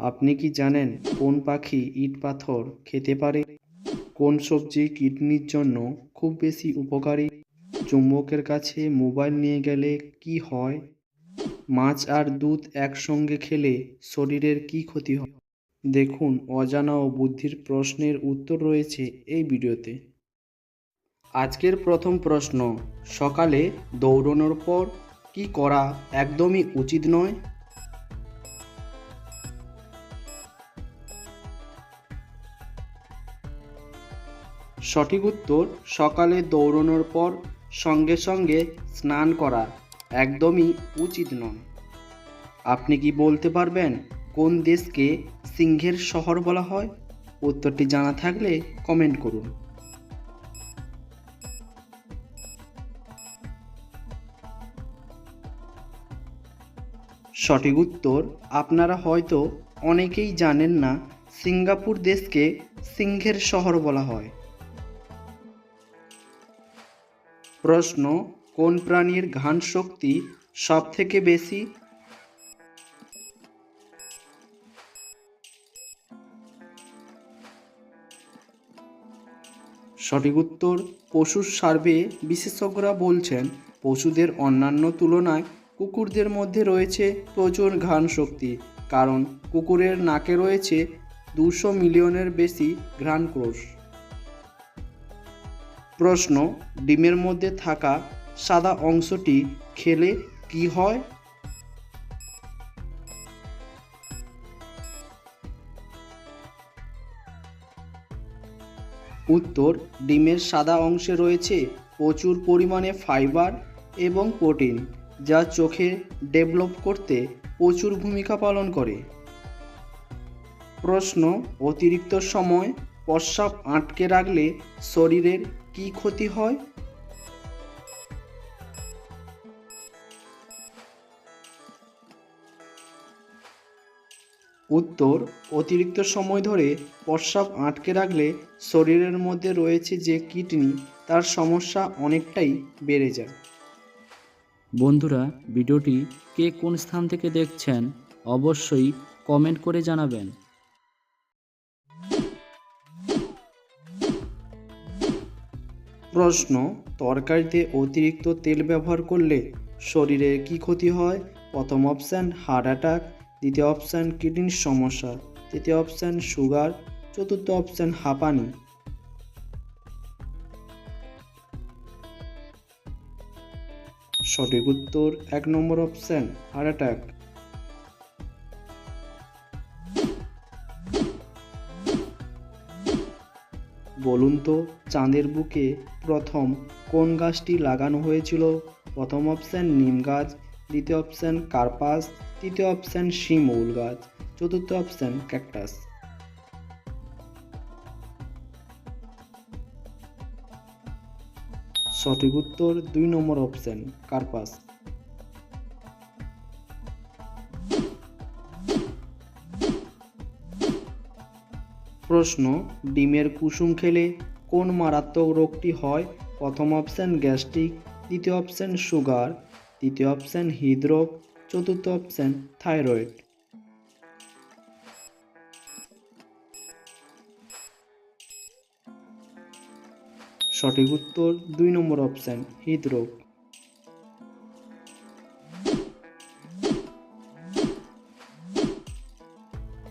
আপনি কি জানেন কোন পাখি ইট পাথর খেতে পারে? কোন সবজি কিডনির জন্য খুব বেশি উপকারী? চুম্বকের কাছে মোবাইল নিয়ে গেলে কি হয়? মাছ আর দুধ একসঙ্গে খেলে শরীরের কি ক্ষতি হয়? দেখুন অজানা ও বুদ্ধির প্রশ্নের উত্তর রয়েছে এই ভিডিওতে। আজকের প্রথম প্রশ্ন, সকালে দৌড়ানোর পর কি করা একদমই উচিত নয়? সঠিক উত্তর, সকালে দৌড়ানোর পর সঙ্গে সঙ্গে স্নান করা একদমই উচিত নয়। আপনি কি বলতে পারবেন কোন দেশকে সিংহের শহর বলা হয়? উত্তরটি জানা থাকলে কমেন্ট করুন। সঠিক উত্তর আপনারা হয়তো অনেকেই জানেন না, সিঙ্গাপুর দেশকে সিংহের শহর বলা হয়। প্রশ্ন, কোন প্রাণীর ঘ্রাণ শক্তি সব থেকে বেশি? সঠিক উত্তর, পশুর সার্ভে বিশেষজ্ঞরা বলছেন, পশুদের অন্যান্য তুলনায় কুকুরদের মধ্যে রয়েছে প্রচুর ঘ্রাণ শক্তি, কারণ কুকুরের নাকে রয়েছে দুশো মিলিয়নের বেশি ঘ্রাণ কোষ প্রশ্ন, ডিমের মধ্যে থাকা সাদা অংশটি খেলে কি হয়? উত্তর, ডিমের সাদা অংশে রয়েছে প্রচুর পরিমাণে ফাইবার এবং প্রোটিন, যা চোখে ডেভেলপ করতে প্রচুর ভূমিকা পালন করে। প্রশ্ন, অতিরিক্ত সময় প্রস্রাব আটকে রাখলে শরীরের কি ক্ষতি হয়? উত্তর, অতিরিক্ত সময় ধরে প্রস্রাব আটকে রাখলে শরীরের মধ্যে রয়েছে যে কিডনি, তার সমস্যা অনেকটাই বেড়ে যায়। বন্ধুরা, ভিডিওটি কে কোন স্থান থেকে দেখছেন অবশ্যই কমেন্ট করে জানাবেন। প্রশ্ন, তরকারিতে অতিরিক্ত তেল ব্যবহার করলে শরীরে কি ক্ষতি হয়? প্রথম অপশান হার্ট অ্যাটাক দ্বিতীয় অপশান কিডনির সমস্যা, তৃতীয় অপশান সুগার চতুর্থ অপশান হাঁপানি। সঠিক উত্তর, এক নম্বর অপশান হার্ট অ্যাটাক তো চাঁদের বুকে প্রথম কোন গাছটি লাগানো হয়েছিল? প্রথম অপশান নিম গাছ, দ্বিতীয় অপশান কার্পাস, তৃতীয় অপশান শিমউল গাছ, চতুর্থ অপশান ক্যাকটাস সঠিক উত্তর দুই নম্বর অপশান কার্পাস। প্রশ্ন, ডিমের কুসুম খেলে কোন মারাত্মক রোগটি হয়? প্রথম অপশান গ্যাস্ট্রিক, দ্বিতীয় অপশান সুগার, তৃতীয় অপশান হৃদরোগ, চতুর্থ অপশান থাইরয়েড। সঠিক উত্তর দুই নম্বর অপশান, হৃদরোগ।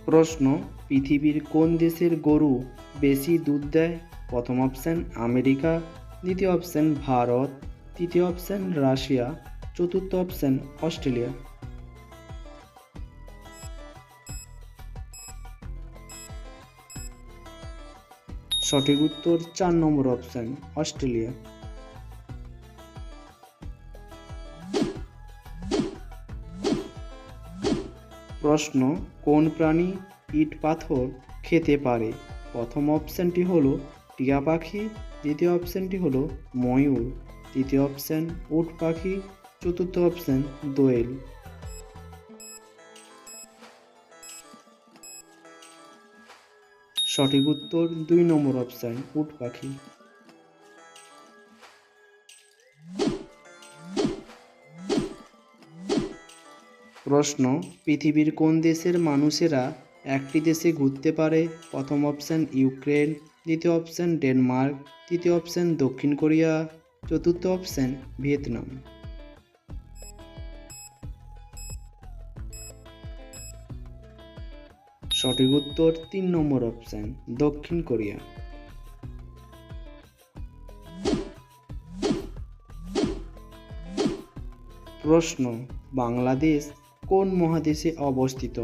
প্রশ্ন, পৃথিবীর কোন দেশের গরু বেশি দুধ দেয়? প্রথম অপশান আমেরিকা, দ্বিতীয় অপশান ভারত, তৃতীয় অপশান রাশিয়া, চতুর্থ অপশান অস্ট্রেলিয়া। সঠিক উত্তর চার নম্বর অপশান অস্ট্রেলিয়া। প্রশ্ন, কোন প্রাণী ইট পাথর খেতে পারে? প্রথম অপশানটি হলো টিয়া পাখি, দ্বিতীয় অপশানটি হলো ময়ূর, তৃতীয় অপশান উট পাখি, চতুর্থ অপশান দোয়েল। সঠিক উত্তর দুই নম্বর অপশান উট পাখি। প্রশ্ন, পৃথিবীর কোন দেশের মানুষেরা একটি দেশে ঘুরতে পারে? প্রথম অপশান ইউক্রেন দ্বিতীয় অপশান ডেনমার্ক, তৃতীয় অপশান দক্ষিণ কোরিয়া, চতুর্থ অপশান ভিয়েতনাম। সঠিক উত্তর তিন নম্বর অপশান, দক্ষিণ কোরিয়া। প্রশ্ন, বাংলাদেশ কোন মহাদেশে অবস্থিত?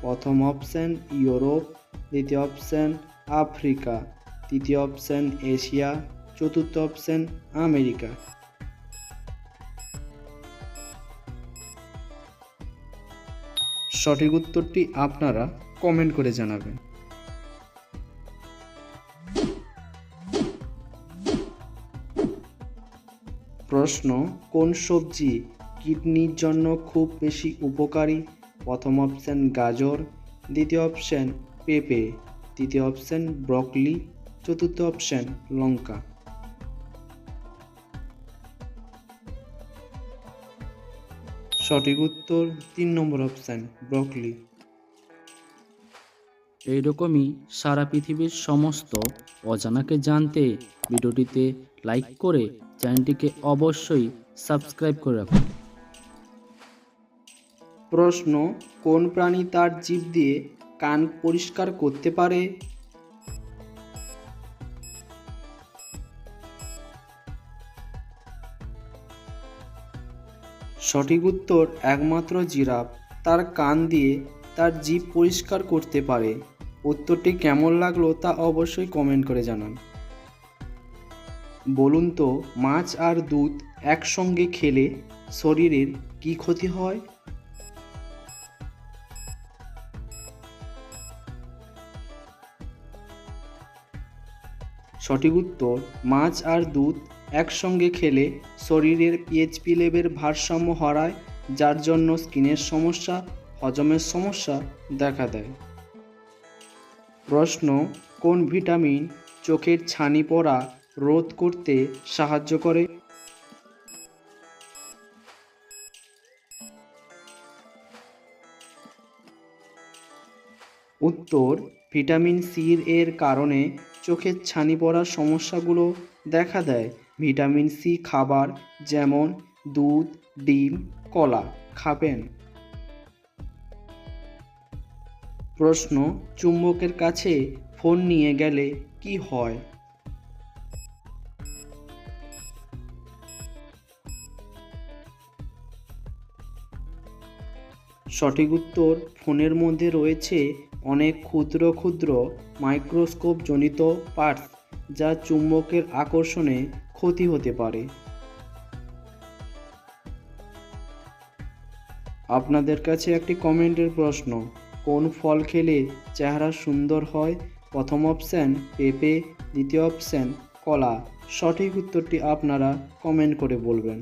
প্রথম অপশান ইউরোপ, দ্বিতীয় অপশান আফ্রিকা। তৃতীয় অপশান এশিয়া, চতুর্থ অপশান আমেরিকা। সঠিক উত্তরটি আপনারা কমেন্ট করে জানাবেন। প্রশ্ন, কোন সবজি কিডনির জন্য খুব বেশি উপকারী? প্রথম অপশান গাজর, দ্বিতীয় অপশান পেঁপে, তৃতীয় অপশান ব্রকলি চতুর্থ অপশান লঙ্কা। সঠিক উত্তর তিন নম্বর অপশান ব্রকলি এইরকমই সারা পৃথিবীর সমস্ত অজানাকে জানতে ভিডিওটিতে লাইক করে চ্যানেলটিকে অবশ্যই সাবস্ক্রাইব করে রাখুন। প্রশ্ন কোন প্রাণী তার জীব দিয়ে কান পরিষ্কার করতে পারে? সঠিক উত্তর একমাত্র জিরাফ। তার কান দিয়ে তার জিভ পরিষ্কার করতে পারে। উত্তরটি কেমন লাগল তা অবশ্যই কমেন্ট করে জানান। বলুন তো, মাছ আর দুধ একসঙ্গে খেলে শরীরের কি ক্ষতি হয়? সঠিক উত্তর, মাছ আর দুধ একসঙ্গে খেলে শরীরের পিএইচপি লেভেল ভারসাম্য হারায়, যার জন্য স্কিনের সমস্যা, হজমের সমস্যা দেখা দেয়। প্রশ্ন, কোন ভিটামিন চোখের ছানি পড়া রোধ করতে সাহায্য করে? উত্তর, ভিটামিন সির এর কারণে চোখের ছানি পড়ার সমস্যাগুলো দেখা দেয়। ভিটামিন সি খাবার যেমন দুধ, ডিম, কলা খাবেন। প্রশ্ন, চুম্বকের কাছে ফোন নিয়ে গেলে কি হয়? সঠিক উত্তর, ফোনের মধ্যে রয়েছে অনেক ক্ষুদ্র ক্ষুদ্র মাইক্রোস্কোপ জনিত পার্টস যা চুম্বকের আকর্ষণে ক্ষতি হতে পারে। আপনাদের কাছে একটি কমেন্টের প্রশ্ন, কোন ফল খেলে চেহারা সুন্দর হয়? প্রথম অপশান পেঁপে, দ্বিতীয় অপশান কলা। সঠিক উত্তরটি আপনারা কমেন্ট করে বলবেন।